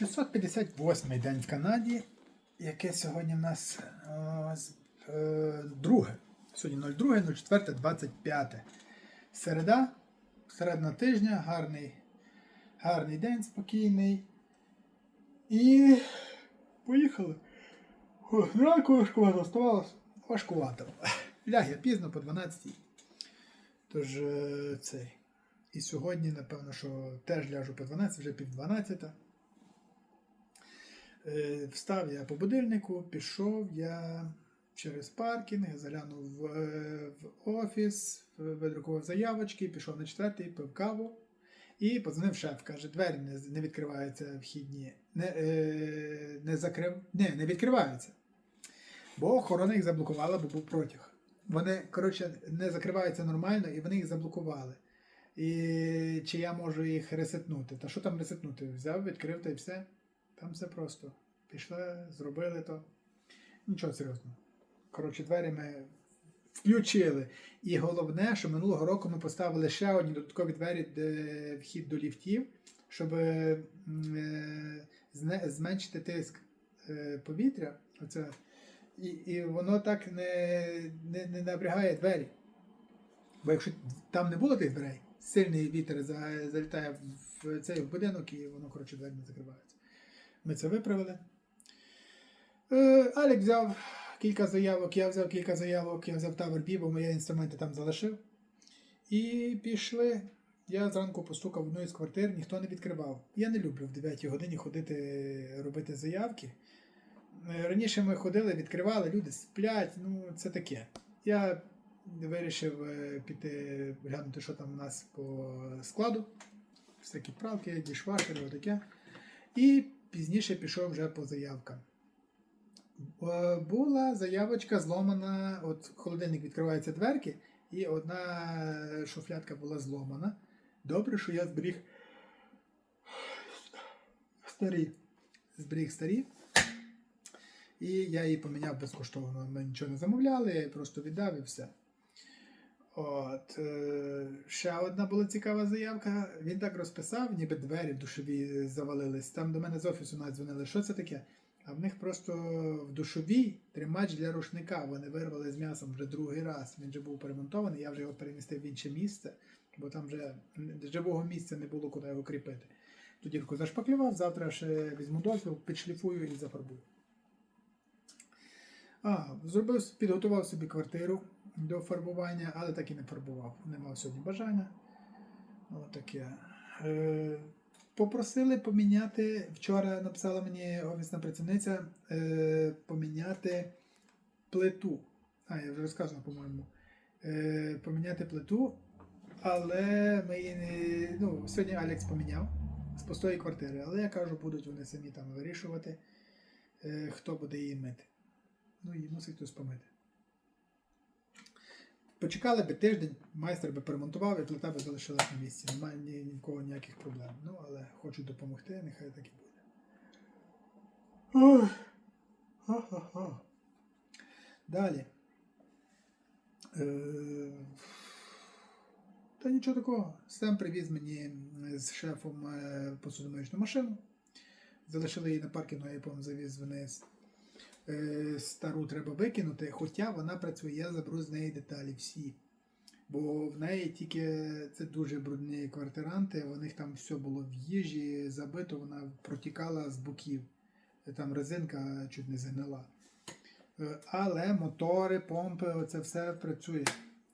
658 день в Канаді. Яке сьогодні в нас е, друге. Сьогодні 02, 04, 25. Середа, середина тижня, гарний, гарний день, спокійний. І поїхали. Важкувато вставалося. Важкувато. Ляг я пізно по 12. Тож е, цей. І сьогодні, напевно, що теж ляжу по 12, вже пів 12. Е, Встав я по будильнику, пішов я через паркінг, заглянув в, е, офіс, видрукував заявочки, пішов на четвертий, пив каву і подзвонив шеф. Каже, двері не, не відкриваються вхідні. Не, е, не, закрив... не, не відкриваються. Бо охорона їх заблокувала, бо був протяг. Вони, коротше, не закриваються нормально і вони їх заблокували. І чи я можу їх ресетнути? Та що там ресетнути? Взяв, відкрив та й все. Там все просто. Пішли, зробили то. Нічого серйозного. Коротше, двері ми включили. І головне, що минулого року ми поставили ще одні додаткові двері, де вхід до ліфтів, щоб е, зменшити тиск е, повітря. Оце. І, і воно так не, не, не напрягає двері. Бо якщо там не було тих дверей, сильний вітер залітає в цей будинок і воно, коротше, двері не закриваються. Ми це виправили. Е, Алік взяв кілька заявок, я взяв кілька заявок, я взяв Tower бо мої інструменти там залишив. І пішли. Я зранку постукав в одну із квартир, ніхто не відкривав. Я не люблю в 9 годині ходити робити заявки. Е, Раніше ми ходили, відкривали, люди сплять, ну це таке. Я вирішив е, піти глянути, що там у нас по складу. Всякі правки, дішвашери, отаке. І пізніше пішов вже по заявкам. Е, Була заявочка зломана, от холодильник відкриваються дверки, і одна шуфлядка була зломана. Добре, що я зберіг старі. Зберіг старі. І я її поміняв безкоштовно. Ми нічого не замовляли, я її просто віддав і все. От, е, ще одна була цікава заявка. Він так розписав, ніби двері душові завалились. Там до мене з офісу навіть дзвонили, що це таке? А в них просто в душовій тримач для рушника. Вони вирвали з м'ясом вже другий раз. Він вже був перемонтований, я вже його перемістив в інше місце, бо там вже живого місця не було куди його кріпити. Ту дірку зашпаклював, завтра ще візьму дозвіл, підшліфую і зафарбую. А, зробив, підготував собі квартиру до фарбування, але так і не фарбував. Не мав сьогодні бажання. Отаке. Е, попросили поміняти. Вчора написала мені офісна працівниця е, поміняти плиту. А, я вже розказував, по-моєму. Е, поміняти плиту, але ми її не. Ну, сьогодні Алекс поміняв з пустої квартири, але я кажу, будуть вони самі там вирішувати, е, хто буде її мити. Ну, її мусить хтось помити. Почекали би тиждень, майстер би перемонтував і плита би залишилась на місці. Немає ні, в кого ніяких проблем. Ну, але хочу допомогти, нехай так і буде. Далі. Е, Та нічого такого. Сам привіз мені з шефом е, машину. Залишили її на паркінгу, я потім завіз вниз. Е, Стару треба викинути, хоча вона працює, я заберу з неї деталі всі. Бо в неї тільки це дуже брудні квартиранти, у них там все було в їжі, забито, вона протікала з боків. Там резинка чуть не згнила. Е, Але мотори, помпи, оце все працює.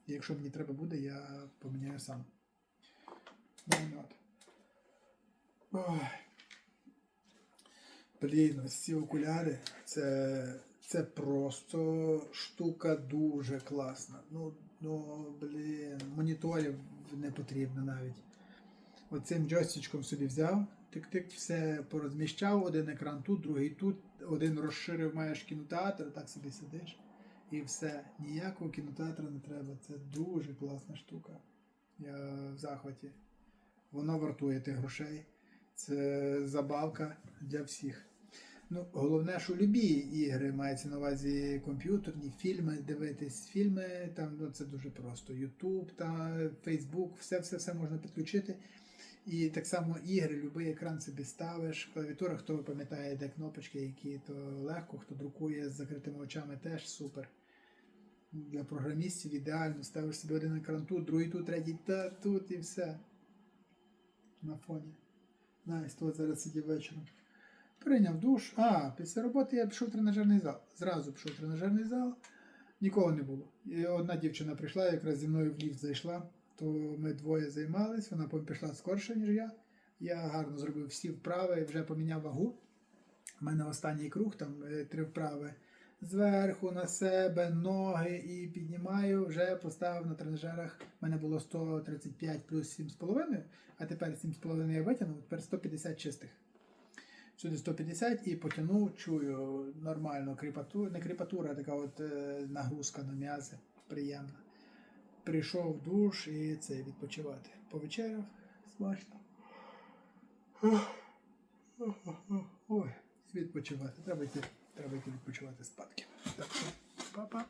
Якщо мені треба буде, я поміняю сам. Ой. Блін, ось ці окуляри, це, це просто штука дуже класна. Ну, ну, блін, моніторів не потрібно навіть. Оцим джойстичком собі взяв, тик-тик, все порозміщав, один екран тут, другий тут, один розширив, маєш кінотеатр, так собі сидиш. І все. Ніякого кінотеатру не треба. Це дуже класна штука. Я в захваті. Воно вартує тих грошей. Це забавка для всіх. Ну, головне, що любі ігри мається на увазі комп'ютерні, фільми, дивитись фільми, там ну, це дуже просто. Ютуб Фейсбук, все, все, все можна підключити. І так само ігри, будь-який екран собі ставиш. Клавіатура, хто пам'ятає, де кнопочки, які то легко, хто друкує з закритими очами, теж супер. Для програмістів ідеально. Ставиш собі один екран тут, другий тут, третій та тут і все. На фоні. Найс, тут зараз сидів вечором. Прийняв душ. А, після роботи я пішов в тренажерний зал. Зразу пішов в тренажерний зал. Нікого не було. І одна дівчина прийшла, якраз зі мною в ліфт зайшла, то ми двоє займались, вона пішла скорше, ніж я. Я гарно зробив всі вправи, вже поміняв вагу. У мене останній круг, там е, три вправи. Зверху на себе, ноги і піднімаю, вже поставив на тренажерах. У мене було 135 плюс 7,5, а тепер 7,5 я витягнув, тепер 150 чистих. Сюди 150 і потягнув, чую нормально кріпатура, не кріпатура, а така от е, нагрузка на м'язи. Приємна. Прийшов в душ і це відпочивати. Повечеряв смачно. Ой, відпочивати. Треба йти, треба йти відпочивати спадки. Так, па-па.